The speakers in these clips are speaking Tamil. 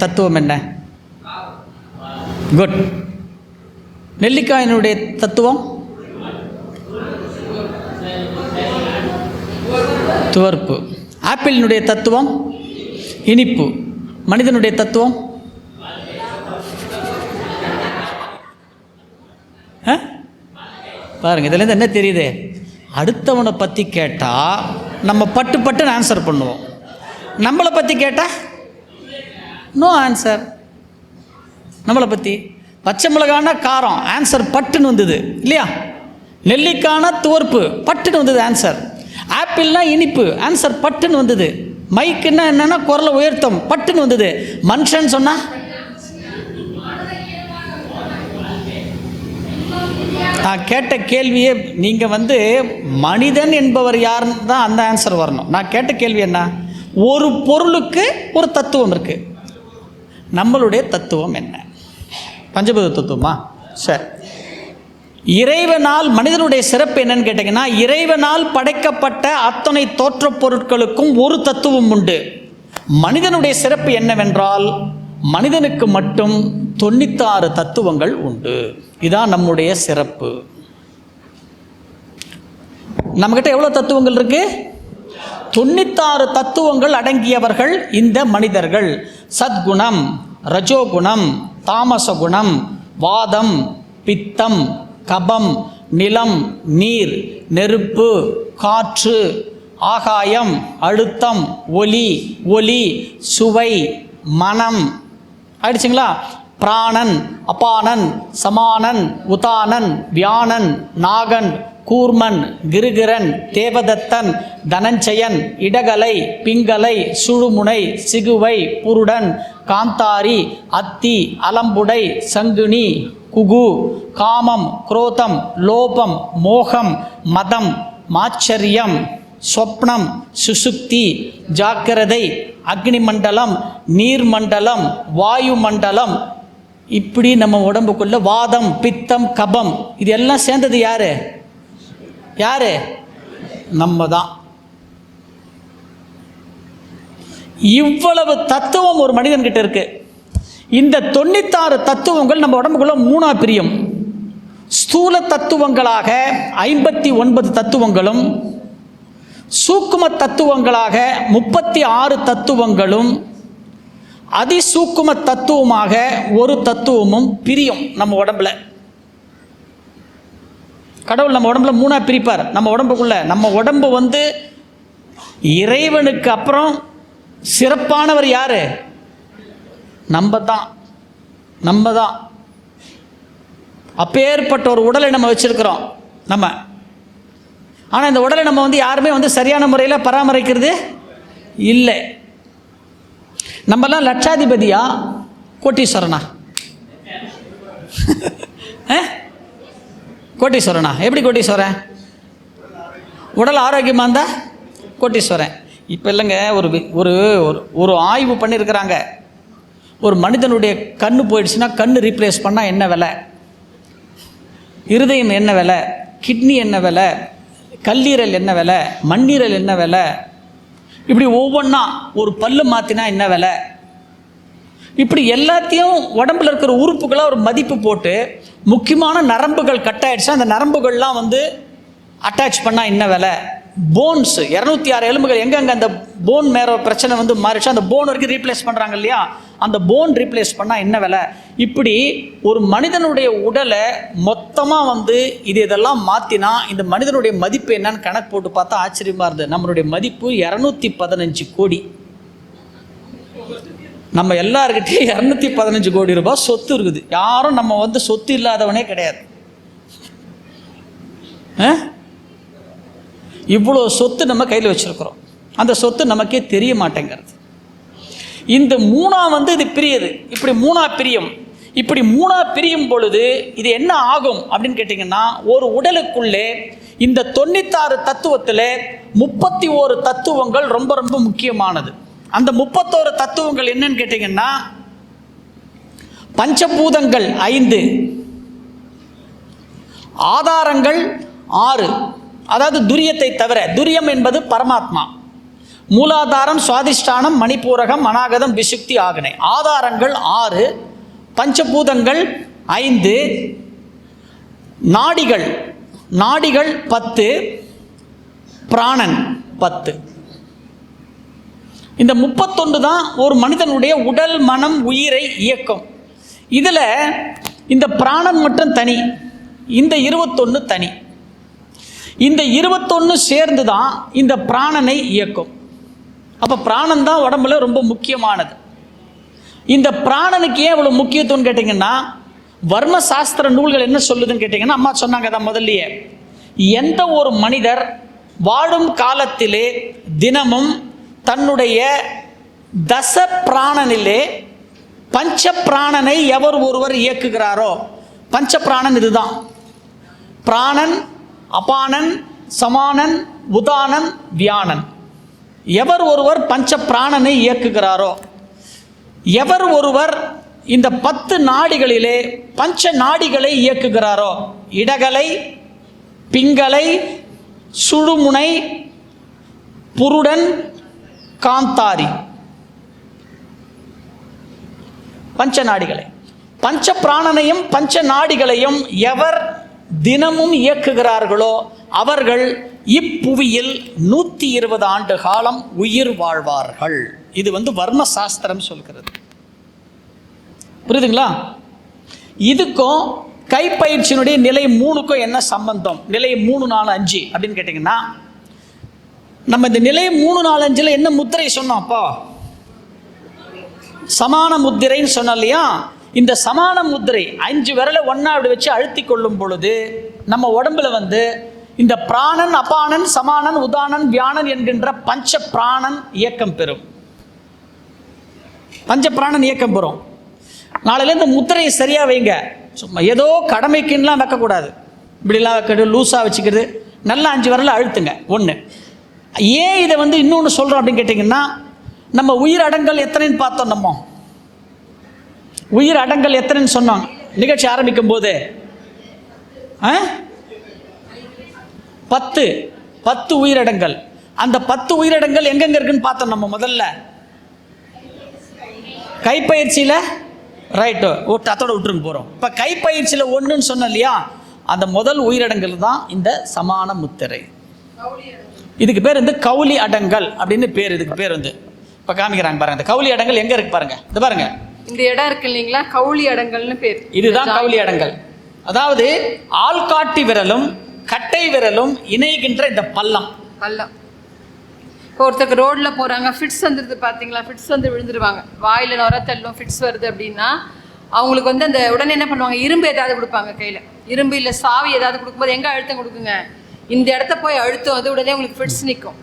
தத்துவம் என்ன? குட் நெல்லிக்காயினுடைய தத்துவம்? துவர்ப்பு. ஆப்பிளினுடைய தத்துவம்? இனிப்பு. மனிதனுடைய தத்துவம்? ஆ? பாருங்க இதுலேருந்து என்ன தெரியுது? அடுத்தவனை பற்றி கேட்டால் நம்ம பட்டு பட்டுன்னு ஆன்சர் பண்ணுவோம். நம்மளை பற்றி கேட்டால் நோ ஆன்சர் நம்மளை பற்றி பச்சை மிளகான காரம். ஆன்சர் பட்டுன்னு வந்தது. இல்லையா? நெல்லிக்கான துவர்ப்பு? பட்டுன்னு வந்தது ஆன்சர் ஆப்பிள்னா இனிப்பு. ஆன்சர் பட்டுன்னு வந்தது. மைக்குன்னா என்னன்னா குரலை உயர்த்தம். பட்டுன்னு வந்தது. மனுஷன் சொன்னா? நான் கேட்ட கேள்வியே நீங்கள் வந்து மனிதன் என்பவர் யாருன்னு தான் அந்த ஆன்சர் வரணும். நான் கேட்ட கேள்வி என்ன? ஒரு பொருளுக்கு ஒரு தத்துவம் இருக்குது நம்மளுடைய தத்துவம் என்ன? பஞ்சபூத தத்துவமா? சரி. இறைவனால் மனிதனுடைய சிறப்பு என்னன்னு கேட்டிங்கன்னா இறைவனால் படைக்கப்பட்ட அத்தனை தோற்றப் பொருட்களுக்கும் ஒரு தத்துவம் உண்டு. மனிதனுடைய சிறப்பு என்னவென்றால் மனிதனுக்கு மட்டும் தொண்ணூத்தாறு தத்துவங்கள் உண்டு. இதான் நம்முடைய சிறப்பு. நம்மக்கிட்ட எவ்வளோ தத்துவங்கள் இருக்குது தொண்ணூத்தாறு தத்துவங்கள் அடங்கியவர்கள் இந்த மனிதர்கள். சத்குணம் ரஜோகுணம் தாமச குணம் வாதம் பித்தம் கபம் நிலம் நீர் நெருப்பு காற்று ஆகாயம் அழுத்தம் ஒலி ஒலி சுவை மனம். ஆயிடுச்சுங்களா? பிராணன் அபானன் சமானன் உதானன் வியானன் நாகன் கூர்மன் கிருகிரன் தேவதத்தன் தனஞ்சயன் இடகலை பிங்கலை சுழுமுனை சிகுவை புருடன் காந்தாரி அத்தி அலம்புடை சங்குனி குகு காமம் குரோதம் லோபம் மோகம் மதம் மாச்சரியம் சொப்னம் சுசுக்தி ஜாக்கிரதை அக்னிமண்டலம் நீர்மண்டலம் வாயுமண்டலம் இப்படி நம்ம உடம்புக்குள்ள வாதம் பித்தம் கபம் இது எல்லாம் சேர்ந்தது யார்? யார்? நம்ம தான் இவ்வளவு தத்துவம் ஒரு மனிதன்கிட்ட இருக்கு. இந்த தொண்ணூத்தாறு தத்துவங்கள் நம்ம உடம்புக்குள்ள மூணா பிரியும். ஸ்தூல தத்துவங்களாக ஐம்பத்தி ஒன்பது தத்துவங்களும் சூக்கும தத்துவங்களாக முப்பத்தி ஆறு தத்துவங்களும் அதிசூக்கும தத்துவமாக ஒரு தத்துவமும் பிரியும் நம்ம உடம்புல. கடவுள் நம்ம உடம்புல மூணாக பிரிப்பார். நம்ம உடம்புக்குள்ள. நம்ம உடம்பு வந்து இறைவனுக்கு அப்புறம் சிறப்பானவர் யார்? நம்ம தான் நம்ம தான் அப்பேற்பட்ட ஒரு உடலை நம்ம வச்சுருக்கிறோம். நம்ம. ஆனால் இந்த உடலை நம்ம வந்து யாருமே வந்து சரியான முறையில் பராமரிக்கிறது இல்லை. நம்மலாம் லட்சாதிபதியா? கோட்டீஸ்வரனா? ஆ? கோட்டீஸ்வரனா? எப்படி கோட்டீஸ்வரன்? உடல் ஆரோக்கியமாக இருந்தால் கோட்டீஸ்வரன். இப்போ இல்லைங்க ஒரு ஒரு ஒரு- ஒரு ஆய்வு பண்ணியிருக்கிறாங்க ஒரு மனிதனுடைய கண் போயிடுச்சுன்னா கண் ரீப்ளேஸ் பண்ணால் என்ன விலை? இருதயம் என்ன விலை? கிட்னி என்ன விலை? கல்லீரல் என்ன விலை? மண்ணீரல் என்ன விலை? இப்படி ஒவ்வொன்றா ஒரு பல்லு மாற்றினா என்ன விலை? இப்படி எல்லாத்தையும் உடம்புல இருக்கிற உறுப்புகளாக ஒரு மதிப்பு போட்டு முக்கியமான நரம்புகள் கட் ஆயிடுச்சுன்னா அந்த நரம்புகள்லாம் வந்து அட்டாச் பண்ணால் என்ன விலை? போன்ஸ் இரநூத்தி ஆறு எலும்புகள் எங்கெங்கே அந்த போன் மேற பிரச்சனை வந்து மாறிடுச்சு? அந்த போன் வரைக்கும் ரீப்ளேஸ் பண்ணுறாங்க இல்லையா? அந்த போன் ரீப்ளேஸ் பண்ணால் என்ன விலை? இப்படி ஒரு மனிதனுடைய உடலை மொத்தமாக வந்து இது இதெல்லாம் மாற்றினா இந்த மனிதனுடைய மதிப்பு என்னன்னு கணக்கு போட்டு பார்த்தா ஆச்சரியமாக இருந்தது. நம்மளுடைய மதிப்பு இரநூத்தி பதினஞ்சு கோடி. நம்ம எல்லாருக்கிட்டையும் இரநூத்தி பதினஞ்சு கோடி ரூபாய் சொத்து இருக்குது. யாரும் நம்ம வந்து சொத்து இல்லாதவனே கிடையாது. ஆ? இவ்வளோ சொத்து நம்ம கையில் வச்சுருக்குறோம். அந்த சொத்து நமக்கே தெரிய மாட்டேங்கிறது. இந்த மூணா வந்து இது பிரியது. இப்படி மூணா பிரியும். இப்படி மூணா பிரியும் பொழுது இது என்ன ஆகும் அப்படின்னு கேட்டிங்கன்னா ஒரு உடலுக்குள்ளே இந்த தொண்ணூத்தாறு தத்துவத்தில் முப்பத்தி ஓரு தத்துவங்கள் ரொம்ப ரொம்ப முக்கியமானது. அந்த முப்பத்தோரு தத்துவங்கள் என்னன்னு கேட்டிங்கன்னா பஞ்சபூதங்கள் ஐந்து ஆதாரங்கள் ஆறு. அதாவது துரியத்தை தவிர துரியம் என்பது பரமாத்மா. மூலாதாரம் சுவாதிஷ்டானம் மணிப்பூரகம் மனாகதம் விசுக்தி ஆகனை. ஆதாரங்கள் ஆறு பஞ்சபூதங்கள் ஐந்து நாடிகள் நாடிகள் பத்து பிராணன் பத்து. இந்த முப்பத்தொன்று தான் ஒரு மனிதனுடைய உடல் மனம் உயிரை இயக்கும். இதில் இந்த பிராணன் மட்டும் தனி இந்த இருபத்தொன்று தனி. இந்த இருபத்தொன்று சேர்ந்து தான் இந்த பிராணனை இயக்கும். அப்போ பிராணன் தான் உடம்புல ரொம்ப முக்கியமானது. இந்த பிராணனுக்கு ஏன் இவ்வளோ முக்கியத்துவம்னு கேட்டிங்கன்னா வர்ம சாஸ்திர நூல்கள் என்ன சொல்லுதுன்னு கேட்டிங்கன்னா அம்மா சொன்னாங்க தான் முதல்லயே எந்த ஒரு மனிதர் வாழும் காலத்திலே தினமும் தன்னுடைய தச பிராணனிலே பஞ்ச பிராணனை எவர் ஒருவர் இயக்குகிறாரோ? பஞ்ச பிராணன் இதுதான். பிராணன் அபானன் சமானன் உதானன் வியானன் எவர் ஒருவர் பஞ்ச பிராணனை இயக்குகிறாரோ? எவர் ஒருவர் இந்த பத்து நாடிகளிலே பஞ்ச நாடிகளை இயக்குகிறாரோ? இடகலை பிங்களை சுழுமுனை புருடன் காந்தாரி. பஞ்ச நாடிகளை. பஞ்ச பிராணனையும் பஞ்ச நாடிகளையும் எவர் தினமும் இயக்குகிறார்களோ அவர்கள் இப்புவியில் நூற்றி இருபது ஆண்டு காலம் உயிர் வாழ்வார்கள். இது வந்து வர்ம சாஸ்திரம் சொல்கிறது. புரியுதுங்களா? இதுக்கும் கைப்பயிற்சியினுடைய நிலை மூணுக்கும் என்ன சம்பந்தம்? நிலை மூணு நாலு அஞ்சு அப்படின்னு கேட்டிங்கன்னா நம்ம இந்த நிலை மூணு நாலு அஞ்சில் என்ன முத்திரை சொன்னோம் அப்போ? சமான முத்திரைன்னு சொன்னோம் இல்லையா? இந்த சமான முத்திரை அஞ்சு விரலை ஒன்றா அப்படி வச்சு அழுத்தி கொள்ளும் பொழுது நம்ம உடம்புல வந்து இந்த பிராணன் அபானன் சமானன் உதானன் வியானன் என்கின்ற பஞ்ச பிராணன் இயக்கம் பெறும். பஞ்ச பிராணன் இயக்கம் பெறும். நாளையில இந்த முத்திரையை சரியாக வைங்க. சும்மா ஏதோ கடமைக்குன்னெலாம் வைக்கக்கூடாது. இப்படிலாம் வைக்கிறது லூஸாக வச்சுக்கிறது நல்லா அஞ்சு வரல அழுத்துங்க. ஒன்று ஏன் இதை வந்து இன்னொன்று சொல்கிறோம் அப்படின்னு கேட்டிங்கன்னா நம்ம உயிர் அடங்கல் எத்தனைன்னு பார்த்தோம் நம்ம. உயிர் அடங்கல் எத்தனைன்னு சொன்னோம். நிகழ்ச்சி ஆரம்பிக்கும் போது. ஆ? பத்து பத்து உயிரடங்கள் அந்த பத்து உயிரிடங்கள் எங்கெங்க இருக்குன்னு பார்த்தோம் நம்ம முதல்ல. கைப்பயிற்சியில் ரைட்டு ஓட்டு அத்தோட விட்டுருங்க போகிறோம் இப்போ கைப்பயிற்சியில் ஒன்றுன்னு சொன்னோம் இல்லையா? அந்த முதல் உயிரிடங்கள் தான் இந்த சமான முத்திரை. இதுக்கு பேர் வந்து கவுளி அடங்கல் அப்படின்னு பேர் இதுக்கு பேர் வந்து. இப்போ காமிக்கிறாங்க பாருங்க இந்த கவுளி அடங்கல் எங்கே இருக்கு பாருங்க. இந்த பாருங்க. இந்த இடம் இருக்கு இல்லைங்களா? கவுளி அடங்கல்னு பேர். இதுதான் கவுளி அடங்கல். அதாவது ஆள்காட்டி விரலும் கட்டை விரலும் இணைகின்ற இந்த பள்ளம். பள்ளம். இப்போ ஒருத்தருக்கு ரோட்ல போறாங்க ஃபிட்ஸ் வந்துருது பாத்தீங்களா? ஃபிட்ஸ் வந்து விழுந்துருவாங்க. வாயில நுரத்தள்ளும் ஃபிட்ஸ் வருது அப்படின்னா அவங்களுக்கு வந்து அந்த உடனே என்ன பண்ணுவாங்க? இரும்பு ஏதாவது கொடுப்பாங்க கையில. இரும்பு இல்ல சாவி ஏதாவது கொடுக்கும்போது எங்க அழுத்தம் கொடுக்குங்க? இந்த இடத்த போய் அழுத்தம் வந்து உடனே உங்களுக்கு ஃபிட்ஸ் நிற்கும்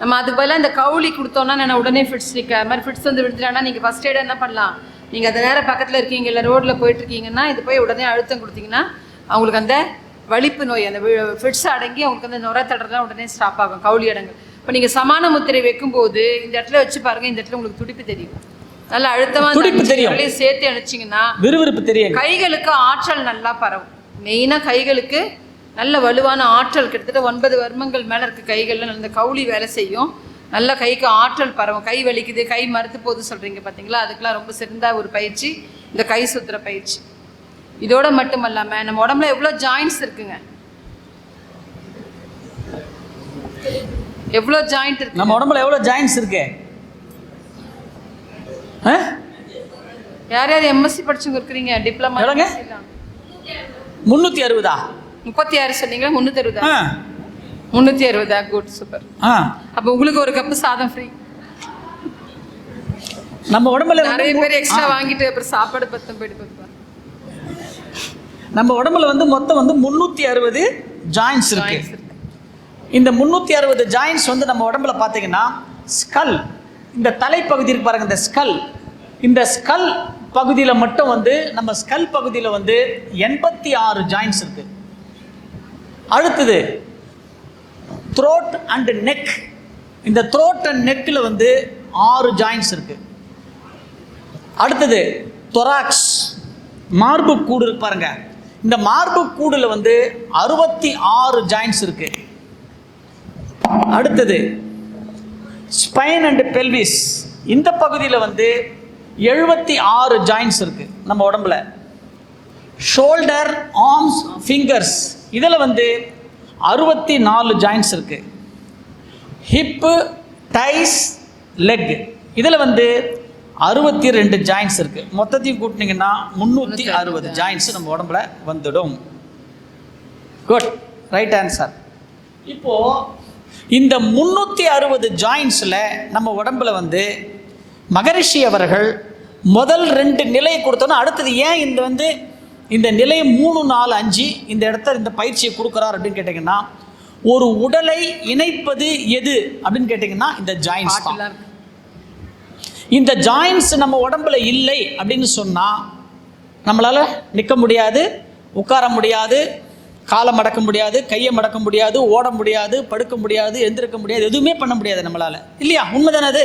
நம்ம அது பதிலாக இந்த கவுளி கொடுத்தோம்னா நான் உடனே ஃபிட்ஸ் நிற்க அது மாதிரி ஃபிட்ஸ் வந்து விழுந்துட்டாங்கன்னா நீங்கள் ஃபஸ்ட் எய்ட் என்ன பண்ணலாம்? நீங்கள் அந்த நேரம் பக்கத்தில் இருக்கீங்க இல்லை ரோட்டில் போயிட்டு இருக்கீங்கன்னா இது போய் உடனே அழுத்தம் கொடுத்தீங்கன்னா அவங்களுக்கு அந்த வலிப்பு நோய் அந்த ஃபிட்ஸ் அடங்கி அவங்களுக்கு அந்த நுர தடலாம் உடனே ஸ்டாப் ஆகும் கவுளி அடங்கு இப்போ நீங்கள் சமான முத்திரை வைக்கும்போது இந்த இடத்துல வச்சு பாருங்க இந்த இடத்துல உங்களுக்கு துடிப்பு தெரியும். நல்ல அழுத்தமாக துடிப்பு தெரியும். சேர்த்து அணைச்சிங்கன்னா விறுவிறுப்பு தெரியுங்க கைகளுக்கு ஆற்றல் நல்லா பரவும். மெயினாக கைகளுக்கு நல்ல வலுவான ஆற்றல் கிட்டத்தட்ட ஒன்பது வர்மங்கள் மேலே இருக்க கைகளில் அந்த கவுளி வேலை செய்யும். நல்ல கைக்கு ஆற்றல் பரவும். கை வலிக்குது கை மறுத்து போகுது சொல்கிறீங்க பார்த்தீங்களா அதுக்கெல்லாம் ரொம்ப சிறந்த ஒரு பயிற்சி இந்த கை சுத்துற பயிற்சி. இதோட மட்டும் இல்லாமல் நம்ம உடம்புல எவ்வளோ ஜாயின்ஸ் இருக்குங்க? எவ்வளோ ஜாயிண்ட் இருக்கு நம்ம உடம்புல எவ்வளோ ஜாயின்ஸ் இருக்கு? யார் யார் எம்எஸ்சி படிச்சவங்க இருக்கிறீங்க டிப்ளமா எவ்வளோங்க? முந்நூற்றி அறுபதா? முப்பத்தி ஆறு சொன்னீங்களா? முந்நூற்றி அறுபதா? முந்நூற்றி அறுபதா? குட் சூப்பர் ஆ. அப்போ உங்களுக்கு ஒரு கப்பு சாதம் ஃப்ரீ நம்ம உடம்புல நிறைய பேர் எக்ஸ்ட்ரா. வாங்கிட்டு அப்புறம் சாப்பாடு பத்தம் போயிட்டு நம்ம உடம்புல வந்து மொத்தம் வந்து முந்நூற்றி அறுபது ஜாயின்ஸ் இருக்கு. இந்த முந்நூற்றி அறுபது ஜாயின்ஸ் வந்து நம்ம உடம்புல பார்த்தீங்கன்னா ஸ்கல் இந்த தலைப்பகுதி இருக்கு பாருங்க இந்த ஸ்கல் இந்த ஸ்கல் பகுதியில் மட்டும் வந்து நம்ம ஸ்கல் பகுதியில் வந்து எண்பத்தி ஆறு ஜாயின்ஸ் இருக்கு. அடுத்தது த்ரோட் அண்ட் நெக் இந்த த்ரோட் அண்ட் நெக்கில் வந்து ஆறு ஜாயின்ஸ் இருக்கு. அடுத்தது தொராக்ஸ் மார்பு கூடு இருக்கு பாருங்க. இந்த மார்பு கூடுல வந்து அறுபத்தி ஆறு ஜாயின்ஸ் இருக்கு. அடுத்தது ஸ்பைன் அண்ட் பெல்விஸ் இந்த பகுதியில் வந்து எழுபத்தி ஆறு ஜாயின்ஸ் இருக்குது நம்ம உடம்புல. ஷோல்டர் ஆர்ம்ஸ் ஃபிங்கர்ஸ் இதில் வந்து அறுபத்தி நாலு ஜாயின்ஸ் இருக்குது ஹிப்பு டைஸ் லெக் இதில் வந்து அறுபத்தி ரெண்டு ஜாயின்ஸ் இருக்குது மொத்தத்தையும் கூட்டினீங்கன்னா முந்நூற்றி அறுபது ஜாயின்ஸ் நம்ம உடம்புல வந்துடும். குட் ரைட் ஆன்சர் இப்போது இந்த முந்நூற்றி அறுபது ஜாயின்ஸில் நம்ம உடம்புல வந்து மகரிஷி அவர்கள் முதல் ரெண்டு நிலையை கொடுத்தோன்னா அடுத்தது ஏன் இந்த வந்து இந்த நிலை மூணு நாலு அஞ்சு இந்த இடத்த இந்த பயிற்சியை கொடுக்குறார் அப்படின்னு கேட்டிங்கன்னா ஒரு உடலை இணைப்பது எது அப்படின்னு கேட்டிங்கன்னா இந்த ஜாயின்ஸ் தான். இந்த ஜாயின்ஸ் நம்ம உடம்புல இல்லை அப்படின்னு சொன்னால் நம்மளால் நிற்க முடியாது உட்கார முடியாது காலை மடக்க முடியாது கையை மடக்க முடியாது ஓட முடியாது படுக்க முடியாது எந்திருக்க முடியாது எதுவுமே பண்ண முடியாது நம்மளால். இல்லையா? உண்மைதானது அது?